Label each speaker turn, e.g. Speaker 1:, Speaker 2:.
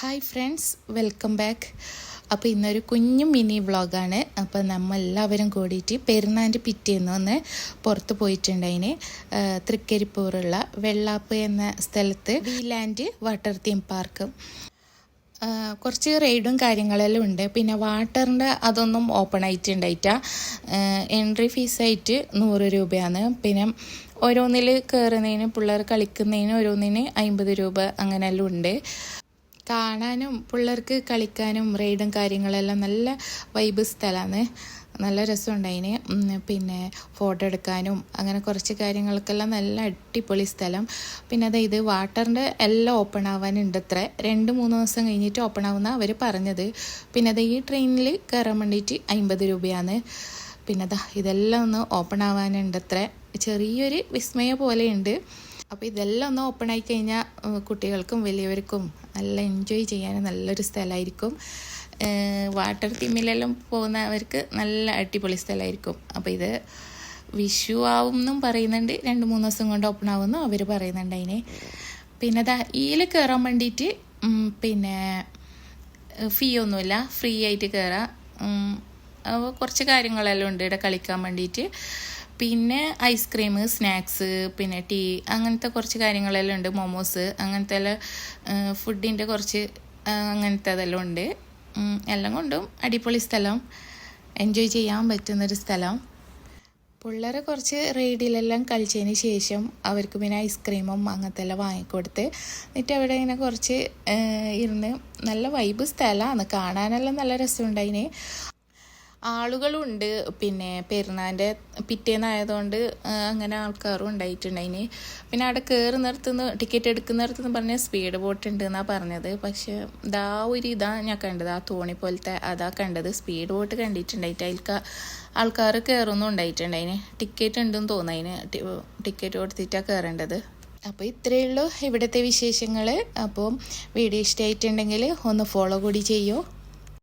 Speaker 1: Hi friends welcome back അപ്പോൾ ഇന്നൊരു കുഞ്ഞു മിനി വ്ളോഗാണ്. അപ്പോൾ നമ്മൾ എല്ലാവരും കൂടിയിട്ട് പെരുന്നാന്റെ പിറ്റേന്ന് ഒന്ന് പുറത്ത് പോയിട്ടുണ്ടതിന് തൃക്കരിപ്പൂറുള്ള വെള്ളാപ്പ് എന്ന സ്ഥലത്ത് വീലാൻഡ് വാട്ടർ തീം പാർക്ക് കുറച്ച് റൈഡും കാര്യങ്ങളെല്ലാം ഉണ്ട്. പിന്നെ വാട്ടറിന്റെ അതൊന്നും ഓപ്പൺ ആയിട്ടുണ്ടായിട്ട. എൻട്രി ഫീസായിട്ട് നൂറ് രൂപയാണ്. പിന്നെ ഓരോന്നിൽ കയറുന്നതിന് പിള്ളേർ കളിക്കുന്നതിന് ഓരോന്നിന് അമ്പത് രൂപ അങ്ങനെയെല്ലാം ഉണ്ട്. കാണാനും പിള്ളേർക്ക് കളിക്കാനും റൈഡും കാര്യങ്ങളെല്ലാം നല്ല വൈബ് സ്ഥലമാണ്. നല്ല രസമുണ്ടതിന് പിന്നെ ഫോട്ടോ എടുക്കാനും അങ്ങനെ കുറച്ച് കാര്യങ്ങൾക്കെല്ലാം നല്ല അടിപൊളി സ്ഥലം. പിന്നെ അത് ഇത് വാട്ടറിന്റെ എല്ലാം ഓപ്പൺ ആവാനുണ്ട് അത്ര രണ്ട് മൂന്ന് ദിവസം കഴിഞ്ഞിട്ട് ഓപ്പൺ ആവുന്ന അവർ പറഞ്ഞത്. പിന്നെ അത് ഈ ട്രെയിനിൽ കയറാൻ വേണ്ടിയിട്ട് അമ്പത് രൂപയാണ്. പിന്നെ അതാ ഇതെല്ലാം ഒന്ന് ഓപ്പൺ ആവാനുണ്ട് അത്ര ചെറിയൊരു വിസ്മയ പോലെയുണ്ട്. അപ്പോൾ ഇതെല്ലാം ഒന്ന് ഓപ്പൺ ആയി കഴിഞ്ഞാൽ കുട്ടികൾക്കും വലിയവർക്കും നല്ല എൻജോയ് ചെയ്യാൻ നല്ലൊരു സ്ഥലമായിരിക്കും വാട്ടർ തീമിലെല്ലാം പോകുന്നവർക്ക് നല്ല അടിപൊളി സ്ഥലമായിരിക്കും അപ്പോൾ ഇത് വിഷു ആവും എന്നും പറയുന്നുണ്ട്. രണ്ട് മൂന്ന് ദിവസം കൊണ്ട് ഓപ്പൺ ആവുമെന്നും അവർ പറയുന്നുണ്ട് അതിനെ. പിന്നെ ദാ ഈയിൽ കയറാൻ വേണ്ടിയിട്ട് പിന്നെ ഫീ ഒന്നുമില്ല. ഫ്രീ ആയിട്ട് കയറാം കുറച്ച് കാര്യങ്ങളെല്ലാം ഉണ്ട് ഇവിടെ കളിക്കാൻ വേണ്ടിയിട്ട് പിന്നെ ഐസ്ക്രീം സ്നാക്സ് പിന്നെ ടീ അങ്ങനത്തെ കുറച്ച് കാര്യങ്ങളെല്ലാം ഉണ്ട്. മോമോസ് അങ്ങനത്തെ ഫുഡിന്റെ കുറച്ച് അങ്ങനത്തെ അതെല്ലാം ഉണ്ട്. എല്ലാം കൊണ്ടും അടിപൊളി സ്ഥലം. എൻജോയ് ചെയ്യാൻ പറ്റുന്നൊരു സ്ഥലം. പിള്ളേരെ കുറച്ച് റൈഡിലെല്ലാം കളിച്ചതിന് ശേഷം അവർക്ക് പിന്നെ ഐസ്ക്രീമും അങ്ങനത്തെ എല്ലാം വാങ്ങിക്കൊടുത്ത് എന്നിട്ട് അവിടെ ഇങ്ങനെ കുറച്ച് ഇരുന്ന് നല്ല വൈബ് സ്ഥലമാണ്. കാണാനെല്ലാം നല്ല രസമുണ്ടതിന് ആളുകളുണ്ട്. പിന്നെ പെരുന്നാന്റെ പിറ്റേന്നായതുകൊണ്ട് അങ്ങനെ ആൾക്കാരും ഉണ്ടായിട്ടുണ്ടായിന് പിന്നെ അവിടെ കയറി നിർത്തുന്ന ടിക്കറ്റ് എടുക്കുന്നിടത്തുനിന്ന് പറഞ്ഞ സ്പീഡ് ബോട്ട് ഉണ്ട് എന്നാണ് പറഞ്ഞത്. പക്ഷെ ഇതാ ഒരു ഇതാണ് ഞാൻ കണ്ടത് ആ തോണി പോലത്തെ അതാ കണ്ടത്. സ്പീഡ് ബോട്ട് കണ്ടിട്ടുണ്ടായിട്ട് അതിൽക്ക് ആൾക്കാർ കയറൊന്നും ഉണ്ടായിട്ടുണ്ടായിന്. ടിക്കറ്റ് ഉണ്ടെന്ന് തോന്നുന്നതിന് ടിക്കറ്റ് കൊടുത്തിട്ടാണ് കയറേണ്ടത് അപ്പോൾ ഇത്രയേ ഉള്ളൂ ഇവിടുത്തെ വിശേഷങ്ങൾ. അപ്പോൾ വീഡിയോ ഇഷ്ടമായിട്ടുണ്ടെങ്കിൽ ഒന്ന് ഫോളോ കൂടി ചെയ്യൂ.